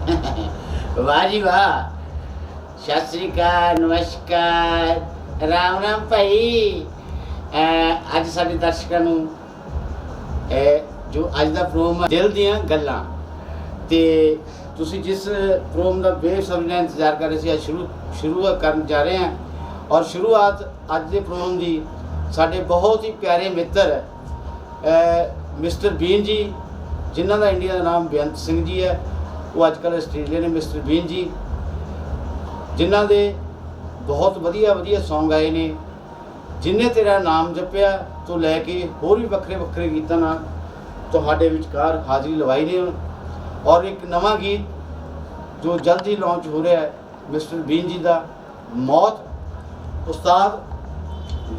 ਵਾਹ ਜੀ ਵਾਹ। ਸਤਿ ਸ੍ਰੀ ਅਕਾਲ, ਨਮਸਕਾਰ। ਰਾਮ ਰਾਮ ਭਾਈ। ਅੱਜ ਸਾਡੇ ਦਰਸ਼ਕਾਂ ਨੂੰ ਜੋ ਅੱਜ ਦਾ ਪ੍ਰੋਗਰਾਮ ਦਿਲ ਦੀਆਂ ਗੱਲਾਂ। ਤੇ ਤੁਸੀਂ ਜਿਸ ਪ੍ਰੋਗਰਾਮ ਦਾ ਬੇਸਬਰੀ ਨਾਲ ਇੰਤਜ਼ਾਰ ਕਰ ਰਹੇ ਸੀ, ਅੱਜ ਸ਼ੁਰੂ ਸ਼ੁਰੂ ਕਰਨ ਜਾ ਰਹੇ ਹਾਂ। ਔਰ ਸ਼ੁਰੂਆਤ ਅੱਜ ਦੇ ਪ੍ਰੋਗਰਾਮ ਦੀ ਸਾਡੇ ਬਹੁਤ ਹੀ ਪਿਆਰੇ ਮਿੱਤਰ ਮਿਸਟਰ ਬੀਨ ਜੀ, ਜਿਨ੍ਹਾਂ ਦਾ ਇੰਡੀਆ ਦਾ ਨਾਮ ਬੇਅੰਤ ਸਿੰਘ ਜੀ ਹੈ। ਉਹ ਅੱਜ ਕੱਲ੍ਹ ਆਸਟ੍ਰੇਲੀਆ ਨੇ ਮਿਸਟਰ ਬੀਨ ਜੀ, ਜਿਨ੍ਹਾਂ ਦੇ ਬਹੁਤ ਵਧੀਆ ਵਧੀਆ Song ਆਏ ਨੇ ਜਿਨਨੇ ਤੇਰਾ ਨਾਮ ਜਪਿਆ, ਤੋਂ ਲੈ ਕੇ ਹੋਰ ਵੀ ਵੱਖਰੇ ਵੱਖਰੇ ਗੀਤਾਂ ਨਾਲ ਤੁਹਾਡੇ ਵਿਚਕਾਰ ਹਾਜ਼ਰੀ ਲਵਾਈ ਨੇ। ਔਰ ਇੱਕ ਨਵਾਂ ਗੀਤ ਜੋ ਜਲਦ ਹੀ ਲਾਂਚ ਹੋ ਰਿਹਾ ਹੈ, ਮਿਸਟਰ ਬੀਨ ਜੀ ਦਾ, ਮੌਤ, ਉਸਤਾਦ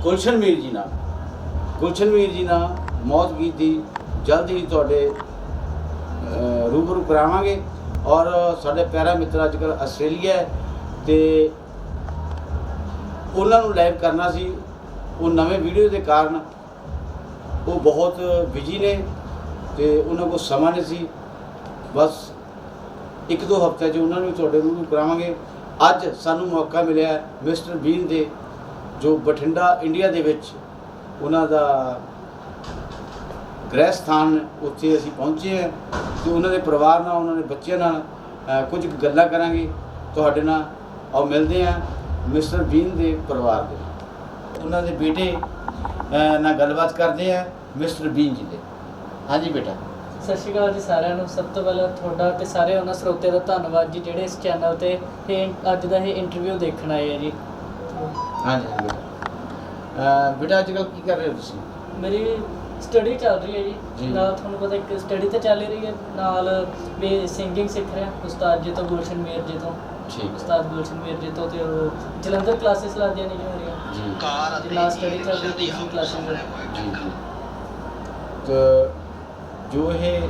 ਗੁਲਸ਼ਨ ਮੀਰ ਜੀ ਨਾਲ। ਗੁਲਸ਼ਨ ਮੀਰ ਜੀ ਨਾਲ ਮੌਤ ਗੀਤ ਦੀ ਜਲਦ ਹੀ ਤੁਹਾਡੇ ਰੂਬਰੂ ਕਰਾਵਾਂਗੇ। ਔਰ ਸਾਡੇ ਪੈਰਾ ਮਿੱਤਰ ਅੱਜ ਕੱਲ੍ਹ ਆਸਟ੍ਰੇਲੀਆ ਹੈ ਤੇ ਉਹਨਾਂ ਨੂੰ ਲਾਈਵ ਕਰਨਾ ਸੀ। ਉਹ ਨਵੇਂ ਵੀਡੀਓ ਦੇ ਕਾਰਨ ਉਹ ਬਹੁਤ ਬਿਜ਼ੀ ਨੇ ਤੇ ਉਹਨਾਂ ਕੋਲ ਸਮਾਂ ਨਹੀਂ ਸੀ। ਬਸ ਇੱਕ ਦੋ ਹਫ਼ਤੇ 'ਚ ਉਹਨਾਂ ਨੂੰ ਤੁਹਾਡੇ ਰੂਬਰੂ ਕਰਾਵਾਂਗੇ। ਅੱਜ ਸਾਨੂੰ ਮੌਕਾ ਮਿਲਿਆ ਮਿਸਟਰ ਬੀਨ ਦੇ, ਜੋ ਬਠਿੰਡਾ ਇੰਡੀਆ ਦੇ ਵਿੱਚ ਉਹਨਾਂ ਦਾ ਗ੍ਰਹਿ ਸਥਾਨ ਉੱਥੇ ਅਸੀਂ ਪਹੁੰਚੇ ਹਾਂ ਤੇ ਉਹਨਾਂ ਦੇ ਪਰਿਵਾਰ ਨਾਲ ਉਹਨਾਂ ਦੇ ਬੱਚਿਆਂ ਨਾਲ ਕੁਝ ਗੱਲਾਂ ਕਰਾਂਗੇ। ਤੁਹਾਡੇ ਨਾਲ ਔਰ ਮਿਲਦੇ ਹਾਂ ਮਿਸਟਰ ਬੀਨ ਦੇ ਪਰਿਵਾਰ ਦੇ। ਉਹਨਾਂ ਦੇ ਬੇਟੇ ਨਾਲ ਗੱਲਬਾਤ ਕਰਦੇ ਹਾਂ ਮਿਸਟਰ ਬੀਨ ਜੀ ਦੇ। ਹਾਂਜੀ ਬੇਟਾ। ਸਤਿ ਸ਼੍ਰੀ ਅਕਾਲ ਜੀ ਸਾਰਿਆਂ ਨੂੰ। ਸਭ ਤੋਂ ਪਹਿਲਾਂ ਤੁਹਾਡਾ ਤੇ ਸਾਰੇ ਉਹਨਾਂ ਸਰੋਤਿਆਂ ਦਾ ਧੰਨਵਾਦ ਜੀ ਜਿਹੜੇ ਇਸ ਚੈਨਲ ਤੇ ਇਹ ਅੱਜ ਦਾ ਇਹ ਇੰਟਰਵਿਊ ਦੇਖਣ ਆਏ ਆ ਜੀ। ਹਾਂਜੀ ਬੇਟਾ। ਅ, ਬੇਟਾ ਅੱਜ ਕੱਲ੍ਹ ਕੀ ਕਰ ਰਹੇ ਹੋ ਤੁਸੀਂ? ਮੇਰੀ ਸਟੱਡੀ ਚੱਲ ਰਹੀ ਹੈ ਜੀ। ਨਾਲ ਤੁਹਾਨੂੰ ਪਤਾ ਇੱਕ ਸਟੱਡੀ ਤੇ ਚੱਲ ਹੀ ਰਹੀ ਹੈ। ਨਾਲ ਵੀ ਸਿੰਗਿੰਗ ਸਿੱਖ ਰਿਹਾ ਉਸਤਾਦ ਜੀ ਤੋਂ ਗੁਲਸ਼ਨ ਮੀਰ ਜੀ ਤੋਂ। ਠੀਕ ਉਸਤਾਦ ਗੁਲਸ਼ਨ ਮੀਰ ਜੀ ਤੋਂ ਤੇ ਉਹ ਜਲੰਧਰ ਕਲਾਸਿਸ ਲੱਗਦੀਆਂ ਨੇ ਜੀ ਮੇਰੀਆਂ। ਜੀ। ਤੇ ਨਾਲ ਸਟੱਡੀ ਚੱਲ ਰਹੀ ਟੀਚਿੰਗ ਕਲਾਸਿਸ ਜੀ ਜੀ। ਤੇ ਜੋ ਇਹ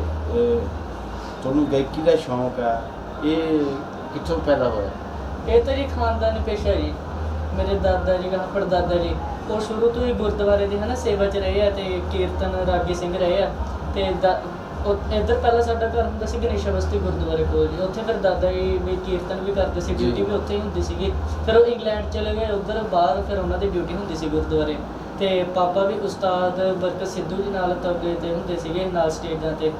ਤੁਹਾਨੂੰ ਗਾਇਕੀ ਦਾ ਸ਼ੌਂਕ ਆ ਇਹ ਕਿੱਥੋਂ ਪੈਦਾ ਹੋਇਆ? ਇਹ ਤਾਂ ਜੀ ਖਾਨਦਾਨੀ ਪੇਸ਼ਾ ਜੀ। ਮੇਰੇ ਦਾਦਾ ਜੀ ਦਾ ਪੜਦਾਦਾ ਜੀ। ਉਹ ਸ਼ੁਰੂ ਤੋਂ ਹੀ ਗੁਰਦੁਆਰੇ ਦੀ ਹਨਾ ਸੇਵਾ 'ਚ ਰਹੇ ਆ ਤੇ ਕੀਰਤਨ ਰਾਗੀ ਸਿੰਘ ਰਹੇ ਆ। ਤੇ ਦਾ- ਉਹ- ਇੱਧਰ ਪਹਿਲਾਂ ਸਾਡਾ ਘਰ ਹੁੰਦਾ ਸੀ ਗਣੇਸ਼ਾ ਬਸਤੀ ਗੁਰਦੁਆਰੇ ਕੋਲ ਜੀ। ਉੱਥੇ ਫਿਰ ਦਾਦਾ ਜੀ ਵੀ ਕੀਰਤਨ ਵੀ ਕਰਦੇ ਸੀ ਜੀ। ਡਿਊਟੀ ਵੀ ਉੱਥੇ ਹੀ ਹੁੰਦੀ ਸੀਗੀ। ਫਿਰ ਉਹ ਇੰਗਲੈਂਡ ਚਲੇ ਗਏ ਉੱਧਰ ਬਾਹਰ ਫਿਰ ਉਹਨਾਂ ਦੀ ਡਿਊਟੀ ਹੁੰਦੀ ਸੀ ਗੁਰਦੁਆਰੇ। ਤੇ ਪਾਪਾ ਵੀ ਉਸਤਾਦ ਬਰਕਤ ਸਿੱਧੂ ਜੀ ਨਾਲ ਤਬਲੇ ਤੇ ਹੁੰਦੇ ਸੀਗੇ ਨਾਲ ਸਟੇਜਾਂ ਤੇ।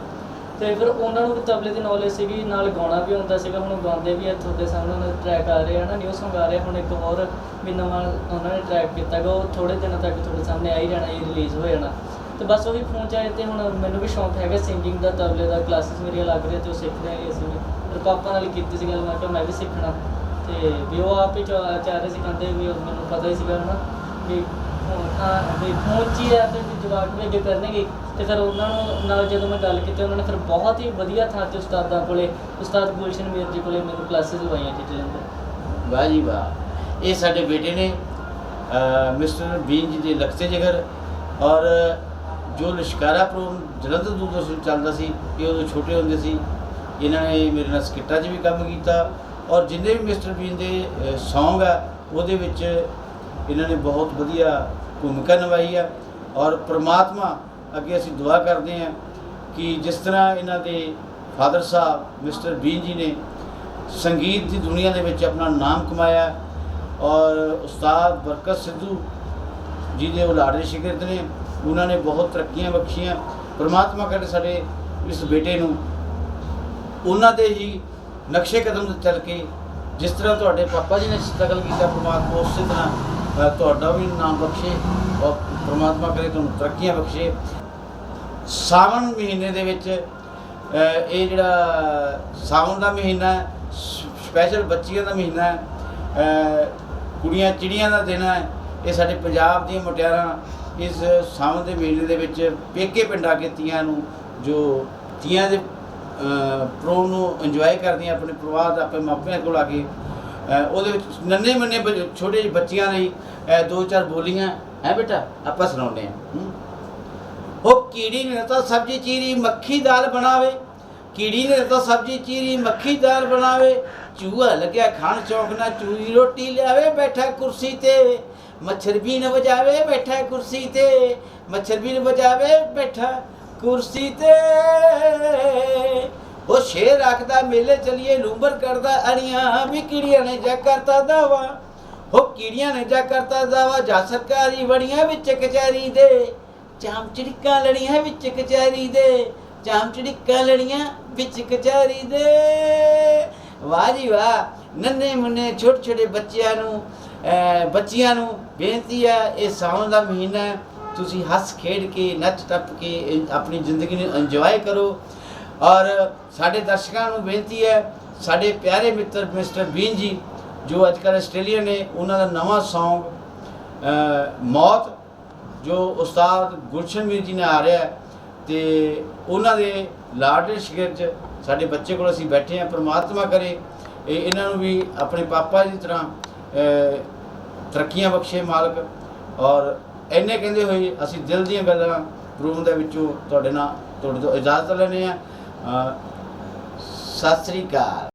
ਤੇ ਫਿਰ ਉਹਨਾਂ ਨੂੰ ਵੀ ਤਬਲੇ ਦੀ ਨੌਲੇਜ ਸੀਗੀ, ਨਾਲ ਗਾਉਣਾ ਵੀ ਹੁੰਦਾ ਸੀਗਾ, ਹੁਣ ਉਹ ਗਾਉਂਦੇ ਵੀ ਆ, ਤੁਹਾਡੇ ਸਾਹਮਣੇ ਉਹਨਾਂ ਦਾ ਟਰੈਕ ਆ ਰਿਹਾ ਨਾ ਨਿਊ Song ਆ ਰਿਹਾ ਹੁਣ ਇੱਕ ਹੋਰ ਵੀ ਨਵਾਂ ਉਹਨਾਂ ਨੇ ਟਰੈਕ ਕੀਤਾ ਗਾ, ਉਹ ਥੋੜੇ ਦਿਨਾਂ ਤੱਕ ਤੁਹਾਡੇ ਸਾਹਮਣੇ ਆ ਹੀ ਜਾਣਾ ਇਹ ਰਿਲੀਜ਼ ਹੋ ਜਾਣਾ। ਤੇ ਬਸ ਉਹੀ ਫੋਨ ਚ ਆਏ ਤੇ ਹੁਣ ਮੈਨੂੰ ਵੀ ਸ਼ੌਂਕ ਹੈਗਾ ਸਿੰਗਿੰਗ ਦਾ, ਤਬਲੇ ਦਾ ਕਲਾਸਿਸ ਮੇਰੀਆਂ ਲੱਗ ਰਹੀਆਂ ਤੇ ਉਹ ਸਿੱਖ ਰਹੇ ਹਾਂ ਅਸੀਂ ਵੀ ਫਿਰ ਪਾਪਾ ਨਾਲ ਕੀਤੀ ਸੀ ਗੱਲ, ਮੈਂ ਕਿਹਾ ਮੈਂ ਵੀ ਸਿੱਖਣਾ। ਤੇ ਵੀ ਉਹ ਆਪ ਹੀ ਚਾਹ ਰਹੇ ਸੀ, ਕਹਿੰਦੇ ਵੀ ਮੈਨੂੰ ਪਤਾ ਹੀ ਸੀਗਾ ਨਾ ਵੀ ਤਾਂ ਵੀ ਫੋਨ 'ਚ ਹੀ ਆ ਤੇ ਵੀ ਜਵਾਬ ਵੀ ਅੱਗੇ ਕਰਨਗੇ। ਤੇ ਫਿਰ ਉਹਨਾਂ ਨੂੰ ਨਾਲ ਜਦੋਂ ਮੈਂ ਗੱਲ ਕੀਤੀ, ਉਹਨਾਂ ਨੇ ਫਿਰ ਬਹੁਤ ਹੀ ਵਧੀਆ ਥਾਂ ਤੇ ਉਸਤਾਦਾਂ ਕੋਲੇ, ਉਸਤਾਦ ਗੁਲਸ਼ਨ ਮੀਰ ਜੀ ਕੋਲੇ ਮੈਨੂੰ ਕਲਾਸਿਸ ਲਵਾਈਆਂ ਜੀ ਜਲੰਧਰ ਵਾਹ ਜੀ ਵਾਹ। ਇਹ ਸਾਡੇ ਬੇਟੇ ਨੇ ਮਿਸਟਰ ਬੀਨ ਜੀ ਦੇ ਲਖਤੇ ਜਿਗਰ ਔਰ ਜੋ ਲਿਸ਼ਕਾਰਾ ਪ੍ਰੋਗਰਾਮ ਜਲੰਧਰ ਦੂਰਦਰਸ਼ਨ ਚੱਲਦਾ ਸੀ, ਇਹ ਉਦੋਂ ਛੋਟੇ ਹੁੰਦੇ ਸੀ। ਇਹਨਾਂ ਨੇ ਮੇਰੇ ਨਾਲ ਸਕਿੱਟਾਂ 'ਚ ਵੀ ਕੰਮ ਕੀਤਾ ਔਰ ਜਿੰਨੇ ਵੀ ਮਿਸਟਰ ਬੀਨ ਦੇ ਸੌਂਗ ਆ, ਉਹਦੇ ਵਿੱਚ ਇਹਨਾਂ ਨੇ ਬਹੁਤ ਵਧੀਆ ਭੂਮਿਕਾ ਨਿਭਾਈ ਆ ਔਰ ਪ੍ਰਮਾਤਮਾ ਅੱਗੇ ਅਸੀਂ ਦੁਆ ਕਰਦੇ ਹਾਂ ਕਿ ਜਿਸ ਤਰ੍ਹਾਂ ਇਹਨਾਂ ਦੇ ਫਾਦਰ ਸਾਹਿਬ, ਮਿਸਟਰ ਬੀਨ ਜੀ ਨੇ ਸੰਗੀਤ ਦੀ ਦੁਨੀਆ ਦੇ ਵਿੱਚ ਆਪਣਾ ਨਾਮ ਕਮਾਇਆ ਔਰ ਉਸਤਾਦ ਬਰਕਤ ਸਿੱਧੂ ਜੀ ਦੇ ਉਲਾੜੇ ਲਾੜੇ ਸ਼ਾਗਿਰਦ ਨੇ ਉਹਨਾਂ ਨੇ ਬਹੁਤ ਤਰੱਕੀਆਂ ਬਖਸ਼ੀਆਂ। ਪਰਮਾਤਮਾ ਕਰੇ ਸਾਡੇ ਇਸ ਬੇਟੇ ਨੂੰ ਉਹਨਾਂ ਦੇ ਹੀ ਨਕਸ਼ੇ ਕਦਮ ਤੇ ਚੱਲ ਕੇ ਜਿਸ ਤਰ੍ਹਾਂ ਤੁਹਾਡੇ ਪਾਪਾ ਜੀ ਨੇ ਸਟਰਗਲ ਕੀਤਾ ਪਰਮਾਤਮਾ ਉਸੇ ਤਰ੍ਹਾਂ ਤੁਹਾਡਾ ਵੀ ਨਾਮ ਬਖਸ਼ੇ ਔਰ ਪ੍ਰਮਾਤਮਾ ਕਰੇ ਤੁਹਾਨੂੰ ਤਰੱਕੀਆਂ ਬਖਸ਼ੇ। ਸਾਵਣ ਮਹੀਨੇ ਦੇ ਵਿੱਚ ਇਹ ਜਿਹੜਾ ਸਾਵਣ ਦਾ ਮਹੀਨਾ ਸਪੈਸ਼ਲ ਬੱਚੀਆਂ ਦਾ ਮਹੀਨਾ ਹੈ ਕੁੜੀਆਂ ਚਿੜੀਆਂ ਦਾ ਦਿਨ ਹੈ, ਇਹ ਸਾਡੇ ਪੰਜਾਬ ਦੀਆਂ ਮੁਟਿਆਰਾਂ ਇਸ ਸਾਵਣ ਦੇ ਮਹੀਨੇ ਦੇ ਵਿੱਚ ਪੇਕੇ ਪਿੰਡ ਆ ਕੇ ਤੀਆਂ ਨੂੰ, ਜੋ ਤੀਆਂ ਦੇ ਪ੍ਰੋ ਨੂੰ ਇੰਜੋਏ ਕਰਦੀਆਂ, ਆਪਣੇ ਪਰਿਵਾਰ ਆਪਣੇ ਮਾਪਿਆਂ ਕੋਲ ਆ ਕੇ ਉਹਦੇ ਵਿੱਚ ਨੰਨੇ ਮੰਨੇ ਛੋਟੇ ਜਿਹੇ ਬੱਚੀਆਂ ਲਈ ਦੋ ਚਾਰ ਬੋਲੀਆਂ, ਹੈ ਬੇਟਾ? ਆਪਾਂ ਸੁਣਾਉਂਦੇ ਆ ਉਹ ਕੀੜੀ ਨੇ ਤਾਂ ਸਬਜ਼ੀ ਚੀਰੀ ਮੱਖੀ ਦਾਲ ਬਣਾਵੇ। ਕੀੜੀ ਨੇ ਤਾਂ ਸਬਜ਼ੀ ਚੀਰੀ ਮੱਖੀ ਦਾਲ ਬਣਾਵੇ। ਚੂਹਾ ਲੱਗਿਆ ਖਾਣ ਚੌਂਕ ਨਾ ਚੂਈ ਰੋਟੀ ਲਿਆਵੇ, ਬੈਠਾ ਕੁਰਸੀ ਤੇ। ਮੱਛਰ ਵੀ ਨਾ ਵਜਾਵੇ, ਬੈਠਾ ਕੁਰਸੀ ਤੇ। ਮੱਛਰ ਵੀ ਨਾ ਵਜਾਵੇ, ਬੈਠਾ ਕੁਰਸੀ ਤੇ। ਉਹ ਸ਼ੇਰ ਰੱਖਦਾ, ਮੇਲੇ ਚਲੀਏ ਲੂੰਬਰ ਕਰਦਾ ਅੜੀਆਂ ਵੀ ਕੀੜੀਆਂ ਨੇ ਜਾ ਕਰਤਾ ਦਾਵਾ। ਉਹ ਕੀੜੀਆਂ ਨੇ ਜਾ ਕਰਤਾ ਦਾਵਾ ਜਾ ਸਰਕਾਰੀ ਵੜੀਆਂ ਵਿੱਚ ਕਚਹਿਰੀ ਦੇ। ਚਾਮ ਚਿੜਕਾਂ ਲੜੀਆਂ ਵਿੱਚ ਕਚਹਿਰੀ ਦੇ। ਚਾਮ ਚਿੜਕਾਂ ਲੜੀਆਂ ਵਿੱਚ ਕਚਹਿਰੀ ਦੇ। ਵਾਹ ਜੀ ਵਾਹ, ਨੰਨੇ ਮੁੰਨੇ, ਛੋਟੇ ਛੋਟੇ ਬੱਚਿਆਂ ਨੂੰ, ਅਹ, ਬੱਚਿਆਂ ਨੂੰ ਬੇਨਤੀ ਹੈ ਇਹ ਸਾਵਣ ਦਾ ਮਹੀਨਾ ਤੁਸੀਂ ਹੱਸ ਖੇਡ ਕੇ, ਨੱਚ ਟੱਪ ਕੇ ਆਪਣੀ ਜ਼ਿੰਦਗੀ ਨੂੰ ਇੰਜੋਏ ਕਰੋ। ਔਰ ਸਾਡੇ ਦਰਸ਼ਕਾਂ ਨੂੰ ਬੇਨਤੀ ਹੈ, ਸਾਡੇ ਪਿਆਰੇ ਮਿੱਤਰ ਮਿਸਟਰ ਬੀਨ ਜੀ, ਜੋ ਅੱਜ ਕੱਲ੍ਹ ਆਸਟ੍ਰੇਲੀਆ ਨੇ ਉਹਨਾਂ ਦਾ ਨਵਾਂ Song ਮੌਤ, ਜੋ ਉਸਤਾਦ ਗੁਲਸ਼ਨ ਵੀਰ ਜੀ ਨੇ ਆ ਰਿਹਾ ਤੇ ਉਹਨਾਂ ਦੇ ਲਾਡਲੇ ਸ਼ਗਿਰਦ ਸਾਡੇ ਬੱਚੇ ਕੋਲ ਅਸੀਂ ਬੈਠੇ ਹਾਂ, ਪ੍ਰਮਾਤਮਾ ਕਰੇ, ਇਹ ਇਹਨਾਂ ਨੂੰ ਵੀ ਆਪਣੇ ਪਾਪਾ ਦੀ ਤਰ੍ਹਾਂ ਤਰੱਕੀਆਂ ਬਖਸ਼ੇ ਮਾਲਕ, ਔਰ ਇੰਨੇ ਕਹਿੰਦੇ ਹੋਏ ਅਸੀਂ ਦਿਲ ਦੀਆਂ ਗੱਲਾਂ ਰੂਮ ਦੇ ਵਿੱਚੋਂ ਤੁਹਾਡੇ ਨਾਲ, ਤੁਹਾਡੇ ਤੋਂ ਇਜਾਜ਼ਤ ਲੈਣੇ ਆ ਸਤਿ ਸ੍ਰੀ ਅਕਾਲ।